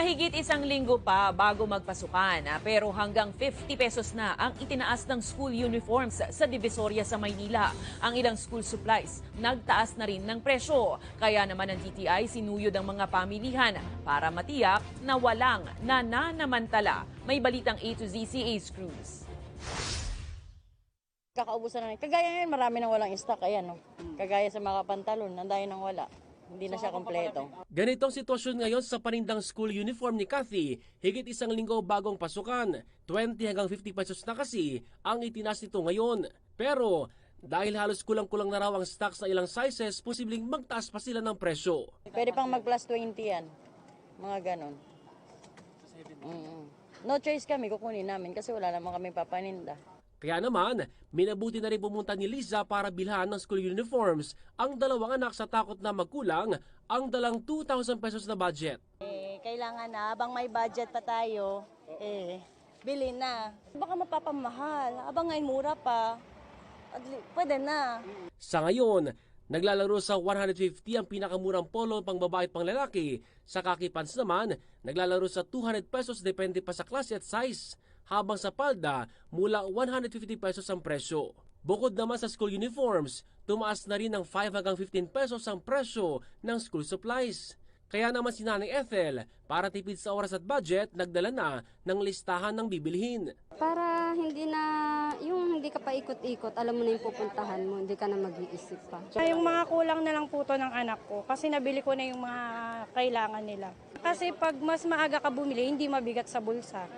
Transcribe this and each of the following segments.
Mahigit isang linggo pa bago magpasukan, ah, pero hanggang 50 pesos na ang itinaas ng school uniforms sa Divisoria sa Maynila. Ang ilang school supplies nagtaas na rin ng presyo. Kaya naman ang DTI sinuyod ang mga pamilihan para matiyak na walang nananamantala. May balitang A to Z si Ace Cruz. Kakaubusan na. Kagaya ngayon, marami nang walang stock. Ayan, no? Kagaya sa mga pantalon, nandayo nang wala. Hindi na siya kompleto. Ganitong sitwasyon ngayon sa panindang school uniform ni Kathy, higit isang linggo bagong pasukan. 20 hanggang 50 pesos na kasi ang itinas nito ngayon. Pero dahil halos kulang-kulang na raw ang stocks na ilang sizes, posibleng magtaas pa sila ng presyo. Pwede pang mag plus 20 yan. Mga ganon. Mm-mm. No choice kami, kukunin namin kasi wala naman kami papaninda. Kaya naman, minabuti na rin pumunta ni Liza para bilhan ng school uniforms ang dalawang anak sa takot na magkulang ang dalang 2,000 pesos na budget. Eh, kailangan na, habang may budget pa tayo, eh, bili na. Baka mapapamahal, habang ngayon mura pa, pwede na. Sa ngayon, naglalaro sa 150 ang pinakamurang polo pang babae at pang lalaki. Sa khaki pants naman, naglalaro sa 200 pesos depende pa sa klase at size. Habang sa palda, mula 150 pesos ang presyo. Bukod naman sa school uniforms, tumaas na rin ng 5 hanggang 15 pesos ang presyo ng school supplies. Kaya naman si Nanay Ethel, para tipid sa oras at budget, nagdala na ng listahan ng bibilhin. Para hindi na, hindi ka pa ikot-ikot, alam mo na yung pupuntahan mo, hindi ka na mag-iisip pa. Ah, Yung mga kulang na lang po to ng anak ko kasi nabili ko na yung mga kailangan nila. Kasi pag mas maaga ka bumili, hindi mabigat sa bulsa.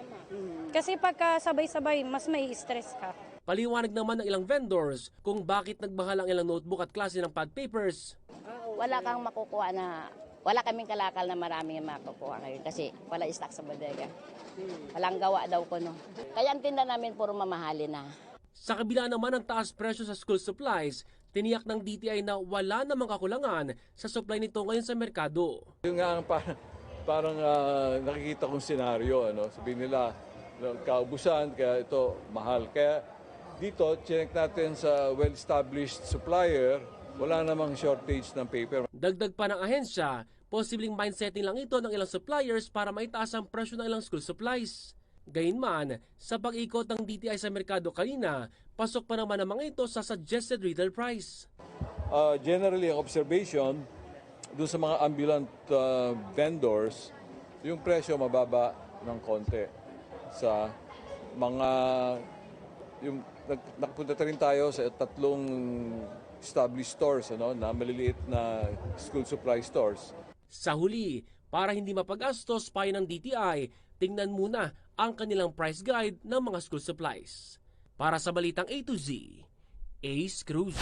Kasi pagka sabay-sabay, mas may stress ka. Paliwanag naman ng ilang vendors kung bakit nagmahal ang ilang notebook at klase ng pad papers. wala kang makukuha na, wala kaming kalakal na maraming makukuha ngayon kasi wala stock sa bodega. Walang gawa daw ko no. Kaya ang tinda namin puro mamahalin na. Sa kabila naman ng taas presyo sa school supplies, tiniyak ng DTI na wala namang kakulangan sa supply nito ngayon sa merkado. Yung nga ang pa- parang ah, nakikita kong senaryo, ano, sabihin nila, kaubusan, kaya ito mahal. Kaya dito, check natin sa well-established supplier, wala namang shortage ng paper. Dagdag pa ng ahensya, posibleng mindsetting lang ito ng ilang suppliers para maitaas ang presyo ng ilang school supplies. Gayunman, sa pag-ikot ng DTI sa merkado kanina, pasok pa naman namang ito sa suggested retail price. Ah, generally, ang observation, doon sa mga ambulant ah, vendors, yung presyo mababa ng konti sa mga yung nag- nakapunta rin tayo sa tatlong established stores ano na maliliit na school supply stores Sa huli, para hindi mapagastos payo ng DTI, tingnan muna ang kanilang price guide ng mga school supplies. Para sa Balitang A to Z, Ace Cruz.